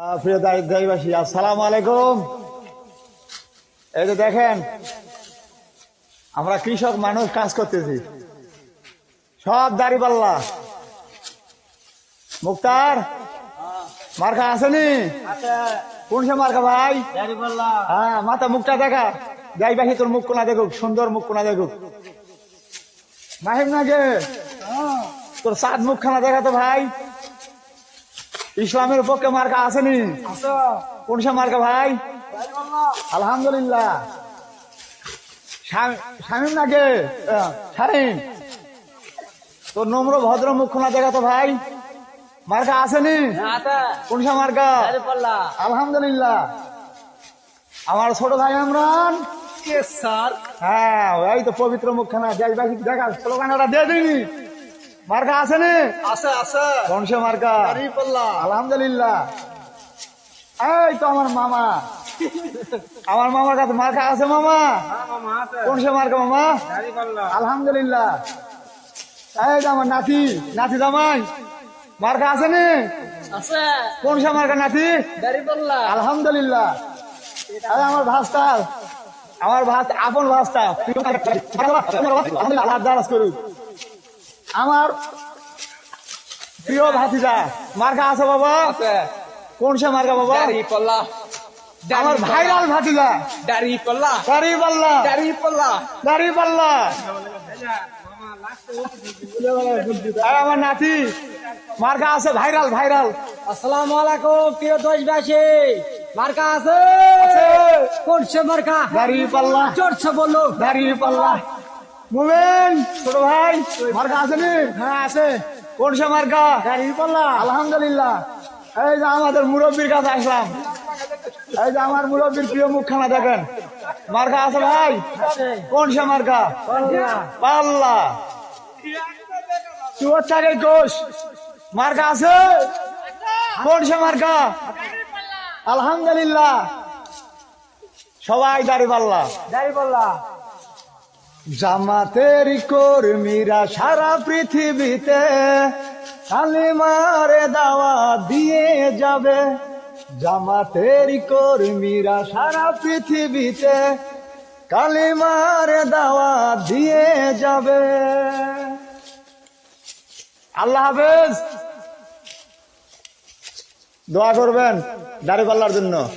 প্রিয় দায়ী দায়ীবাসী আসসালামু আলাইকুম। এই যে দেখেন আমরা কৃষক মানুষ কাজ করতেছি। সব দাড়ি পাল্লা। মুক্তার মার্কা আসেনি কোন সে মার্কা ভাই? হ্যাঁ মাথা মুখটা দেখা। যাই তোর মুখ কোনা দেখুক সুন্দর মুখ কোনা দেখুক। মাহিম নাগে? তোর সাত মুখখানা দেখা তো ভাই। ইসলামের পক্ষে মার্কা আসেনি। কোন সে মার্কা ভাই? আলহামদুলিল্লাহ। শাম- শামীম নাগে তোর নম্র ভদ্র মুখখানা দেখা তো ভাই? মার্কা আসেনি? কোন সে মার্কা? আলহামদুলিল্লাহ। আমার ছোট ভাই স্যার? হ্যাঁ ওই তো পবিত্র মুখখানা। যাই বাকি দেখা স্লোগানটা দিয়ে দিনি মার্কা আসেনি আছে আছে। কোন মার্কা? আলহামদুলিল্লাহ। এই তো আমার মামা। আমার মামার কাছে মার্কা আছে মামা? কোন সে মার্কা মামা? আলহামদুলিল্লাহ। এই যে আমার নাতি নাতি জামাই মার্কা আছে নি? আছে। কোন সে মার্কা নাতি? আলহামদুলিল্লাহ। এই আমার ভাস্তা আমার ভাত আপন ভাস্তা। আল্লাহ দারাজ করুক আমার প্রিয় ভাতিজা মার্কা আছে বাবা? কোন সে মার্কা বাবা? দাঁড়িপাল্লা আমার ভাইরাল ভাতিজা। দাড়ি পাল্লা। দাঁড়িপাল্লা দাড়ি পাল্লা। আর আমার নাতি মার্কা আছে ভাইরাল ভাইরাল। আসসালামু আলাইকুম প্রিয় দেশবাসী। মার্কা আছে? করছে মার্কা? দাড়ি পাল্লা। চড়ছে বলল দাড়ি পাল্লা। মুমেন ছোট ভাই মার্কা আছে নি? হ্যাঁ আছে। কোন সে মার্কা? পাল্লা আলহামদুলিল্লাহ। এই যে আমাদের মুরব্বীর কাছে আসলাম। এই যে আমার মুরব্বীর প্রিয় মুখখানা দেখেন। মার্কা আছে ভাই? কোন সে মার্কা? পাল্লা। চুয়ার থাকে কোষ মার্কা আছে? কোন সে মার্কা? আলহামদুলিল্লাহ। সবাই দাড়ি পাল্লা। দাঁড়ি পাল্লা। জামাতের কর্মীরা সারা পৃথিবীতে কালিমারে দাওয়া দিয়ে যাবে। জামাতের কর্মীরা সারা পৃথিবীতে কালিমারে দাওয়া দিয়ে যাবে। আল্লাহ হাফেজ। দোয়া করবেন দাড়ি জন্য।